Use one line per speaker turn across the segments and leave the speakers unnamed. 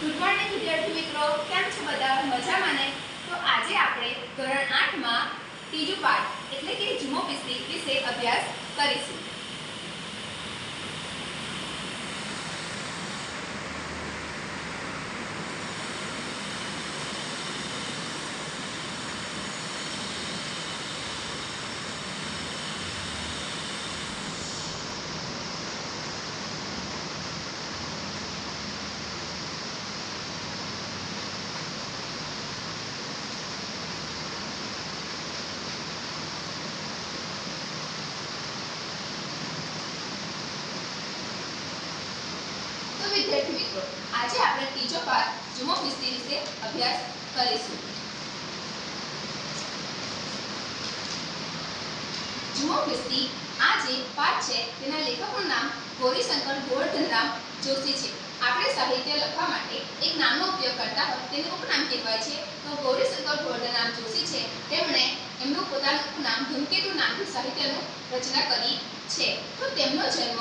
Good morning વિદ્યાર્થી મિત્રો, કેમ છો બધા? મજામાં ને તો આજે આપણે ધોરણ આઠમાં ત્રીજું પાઠ, એટલે કે જુમો વિશે અભ્યાસ કરીશું. વિદ્યાર્થી મિત્રો આજે આપણે ત્રીજો પાઠ જુમો પિસ્તી વિશે અભ્યાસ કરીશું. જુમો પિસ્તી આ જે પાઠ છે, તેના લેખકનું નામ ગૌરીશંકર ગોવર્ધનરામ જોશી છે. આપણે સાહિત્ય લખવા માટે એક નામનો ઉપયોગ કરતા હોય તેને ઉપનામ કહેવાય છે. તો ગૌરીશંકર ગોવર્ધનરામ જોશી છે. તેમણે એમનું પોતાનું ઉપનામ ધૂમકેતુ નામથી સાહિત્યનું રચના કરી છે. તો તેમનો જન્મ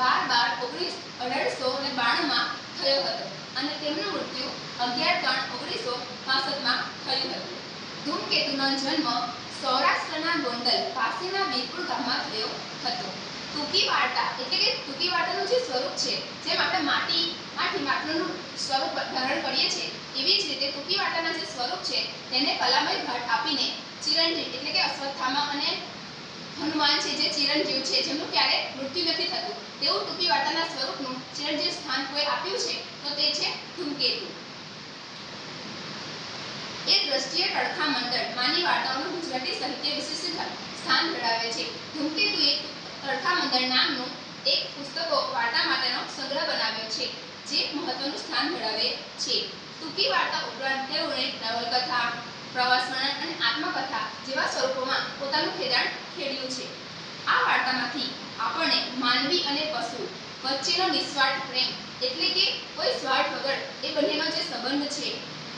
બાર બાર ઓગણીસ અઢારસો ને બાણુંમાં થયો હતો. અને તેમનું મૃત્યુ અગિયાર ત્રણ ઓગણીસો પાસઠમાં થયું હતું. ધૂમકેતુનો જન્મ સૌરાષ્ટ્રના ગોંડલ પાસેના વીરપુર ગામમાં થયો હતો. ટૂંકી વાર્તા એટલે કે ટૂંકી વાર્તાનું જે સ્વરૂપ છે, જેમ આપણે માટી માંથી માટલુંનું સ્વરૂપ ધારણ કરીએ છીએ, એવી જ રીતે ટૂંકી વાર્તાના જે સ્વરૂપ છે, તેને કલામય ઘાટ આપીને ચિરંજીવ એટલે કે અશ્વત્થામા અને હનુમાન છે, જે ચિરંજીવ છે, જેમનું ક્યારે મૃત્યુ નથી થતું. તેવું ટૂંકી વાર્તાના સ્વરૂપનું ચિરંજીવ સ્થાન કોઈ આપ્યું છે, તો તે છે ધૂમકેતુ. એ દ્રષ્ટિએ ટળખા મંડળ, માની વાર્તાઓનું ગુજરાતી સાહિત્ય વિશિષ્ટ સ્થાન ધરાવે છે. ધૂમકેતુ એક ટળખા મંડળ નામનું એક પુસ્તકો વાર્તા માટેનો સંગ્રહ બનાવ્યો છે, જે મહત્વનું સ્થાન ધરાવે છે. ટૂંકી વાર્તા ઉપરાંત તેઓએ નવલકથા, પ્રવાસ વર્ણન અને આત્મકથા જેવા સ્વરૂપોમાં પોતાનું ખેદાણ ખેડ્યું છે. આ વાર્તામાંથી આપણને માનવી અને પશુ વચ્ચેનો નિસ્વાર્થ પ્રેમ એટલે કે કોઈ સ્વાર્થ વગર એ બંનેનો જે સંબંધ છે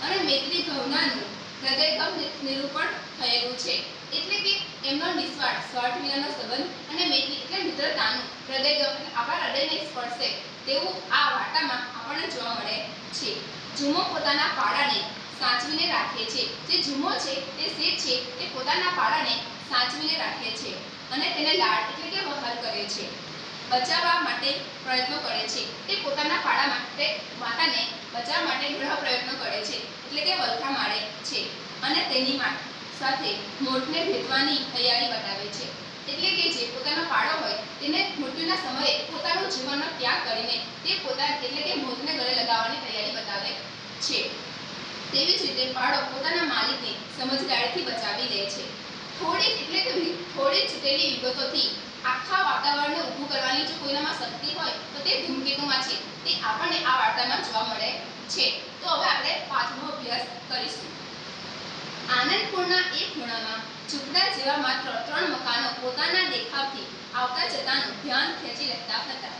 અને મૈત્રી ભાવનાનું હૃદયગમ નિરૂપણ થયેલું છે. એટલે કે એમનો નિસ્વાર્થ, સ્વાર્થ વિનાનો સંબંધ અને મૈત્રી એટલે મિત્રતાનું હૃદયગમ આપણા હૃદયને સ્પર્શે તેવું આ વાર્તામાં આપણને જોવા મળે છે. જુમો પોતાના પાડાને સાચવીને રાખે છે. જે જુમો છે, તે શેઠ છે, તે પોતાના પાડાને સાચવીને રાખે છે અને તેને લાડ એટલે કે વહાલ કરે છે. બચાવવા માટે પ્રયત્નો કરે છે. તે પોતાના પાડા માટે માતાને બચાવવા માટે ગ્રહ પ્રયત્નો કરે છે. એટલે કે વલખા મારે છે અને તેની સાથે મોટને ભેદવાની તૈયારી બતાવે છે. એટલે કે જે પોતાનો પાડો હોય તેને મૃત્યુના સમયે પોતાનું જીવનનો ત્યાગ કરીને તે પોતા એટલે કે મોતને ગળે લગાવવાની તૈયારી બતાવે છે તેવી જ રીતે પાડો પોતાના માલિકને સમજદારીથી બચાવી લે છે થોડી એટલે કે વિ- છૂટેલી વિગતોથી આખા વાતાવરણને ઊભું કરવાની જો કોઈનામાં શક્તિ હોય, તો તે ધૂમકેતુમાં છે. તે આપણને આ વાર્તામાં જોવા મળે છે. તો હવે આપણે પાંચમો અભ્યાસ કરીશું. આનંદપુરના એક ખૂણામાં ઝૂંપડા જેવા માત્ર ત્રણ મકાનો પોતાના દેખાવથી આવતા જતાનું ધ્યાન ખેંચી લેતા હતા.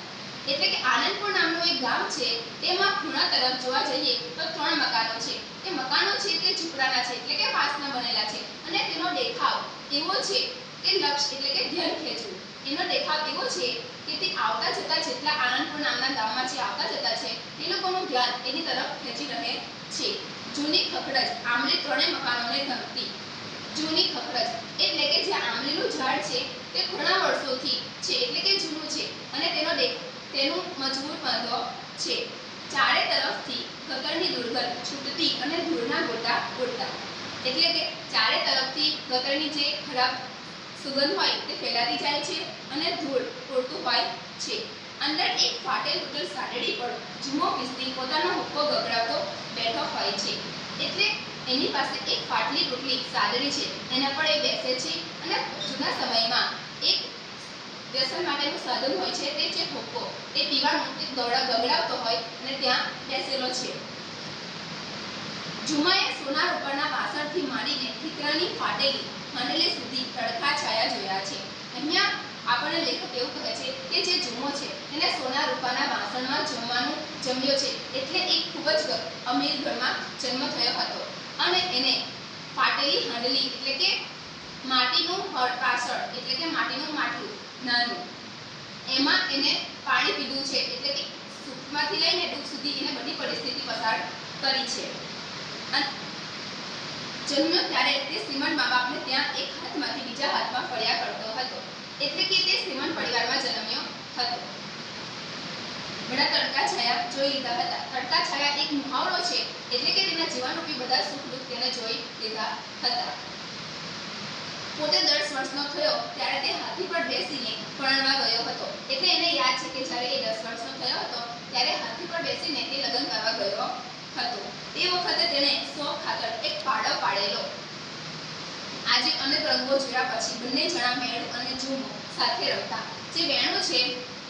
એટલે કે આનંદપુર નામનું એક ગામ છે, તેમાં ખૂણા તરફ જોવા જઈએ તો ત્રણ મકાનો છે. તે મકાનો છે તે ઝૂંપડાના છે, એટલે કે વાંસના બનેલા છે. અને તેનો દેખાવ એવો છે? કે લક્ષ એટલે કે ધ્યાન ખેંચવું. એનો દેખાવ એવો છે કે તે આવતા જતા જેટલા આનંદપુર નામના ગામમાં જે આવતા જતા છે, તે લોકોનું ધ્યાન એની તરફ ખેંચી રહે છે. જૂની ખખડજ, આંબલી ત્રણેય મકાનોને ધમતી જૂની ખખડજ એટલે કે જે આંબલીનું ઝાડ છે, તે ઘણા વર્ષોથી છે એટલે કે જૂનું છે અને તેનો દેખ, તેનું મજબૂત પાંધો છે. ચારે તરફથી ગતરની દુર્ગંધ છૂટતી અને ધૂળના ગોટા ઉડતા. એટલે કે ચારે તરફથી ગતરની જે ખરાબ સુગંધ હોય તે ફેલાતી જાય છે અને ધૂળ ઉડતું હોય છે. અંદર એક ફાટેલ તૂટેલ સાડડી પર જુમો પીસતી પોતાનો હુક્કો ગગડાવતો બેઠો હોય છે. એટલે એની પાસે એક ફાટલી તૂટલી સાદડી છે. એના પર એ બેસે છે અને જૂના સમયમાં એક વ્યસન માટેનું સાધન હોય છે તે છે હુક્કો. તે પીવાનું એક દોડા ગગડાવતો હોય અને ત્યાં બેસેલો છે. જુમાએ સોના ઉપરના વાસણથી માંડીને ઠીકરાની ફાટેલી હાંડલી સુધી તડકા છાયા જોયા છે. અહીંયા આપણને લેખક એવું કહે છે કે જે જુમો છે એને સોના રૂપાના વાસણમાં જમવાનું જમ્યો છે. એટલે એક ખૂબ જ અમીર ઘરમાં જન્મ થયો હતો. અને એને ફાટેલી હાંડલી એટલે કે માટીનું પાછળ, એટલે કે માટીનું માટલું નાનું, એમાં એને પાણી પીધું છે. એટલે કે સુખમાંથી લઈને દુઃખ સુધી એને બધી પરિસ્થિતિ પસાર કરી છે. અન- જન્મ્યો ત્યારે તે શ્રીમંત મા બાપને ત્યાં એક હાથમાંથી બીજા હાથમાં ફર્યા કરતો હતો. એટલે કે તે શ્રીમંત પરિવારમાં જન્મ્યો હતો. ઘણા તડકા છાયા જોઈ લીધા હતા. તડકા છાયા એક મુહાવરો છે, એટલે કે તેના જીવનરૂપી બધા સુખ દુઃખ તેને જોઈ લીધા હતા. પોતે દસ વર્ષનો થયો ત્યારે તે હાથી પર બેસીને પરણવા ગયો હતો. એટલે એને યાદ છે કે જ્યારે એ દસ વર્ષનો થયો હતો, ત્યારે હાથી પર બેસીને તે લગ્ન કરવા ગયો હતો તે વખતે તેણે સો ખાતર એક પાડો પાડેલો. આજે અનેક રંગો જોયા પછી બંને જણા મેળો અને ઝૂમો સાથે રમતા. જે વેણો છે,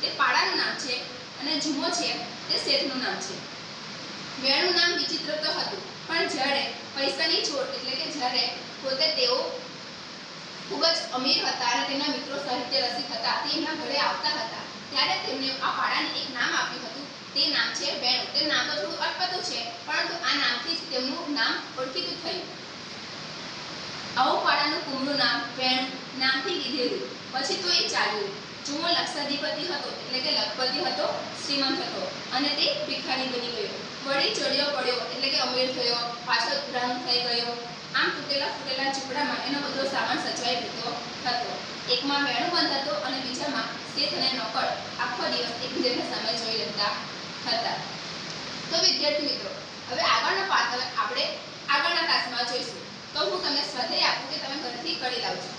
તે પાડાનું નામ છે અને ઝૂમો છે, તે શેઠનું નામ છે. વેણું નામ વિચિત્ર તો હતું, પણ જ્યારે પૈસાની છોડ એટલે કે જ્યારે પોતે તેઓ ખૂબ જ અમીર હતા અને તેમના મિત્રો સાહિત્ય રસિક હતા તે એમના ઘરે આવતા હતા, ત્યારે તેમને આ પાડાને એક નામ આપ્યું હતું. તે નામ છે વેણુ. તે નામ તો થોડું અટપટું છે, પરંતુ આ નામથી જ તેમનું નામ ઓળખીતું થયું. આવું કુમરું નામ વેણુ નામથી લીધેલું. પછી તો એ ચાલ્યું. જુઓ, લક્ષાધિપતિ હતો, એટલે કે લખપતિ હતો, શ્રીમંત હતો, અને તે ભિખારી બની ગયો. વળી ચડ્યો પડ્યો, એટલે કે અમીર થયો, પાછો ભ્રમ થઈ ગયો. આમ તૂટેલા ફૂટેલા ઝૂંપડામાં એનો બધો સામાન સચવાઈ ગયો હતો. એકમાં વેણુ બંધ હતો અને બીજામાં શેઠ અને નોકર આખો દિવસ એકબીજાને સામે જોઈ રહેતા હતા તો વિદ્યાર્થી મિત્રો હવે આગળનો પાઠ હવે આપણે આગળના ક્લાસમાં જોઈશું તો હું તમને સ્વાધ્યાય આપું કે તમે ઘરથી કરી લાવજો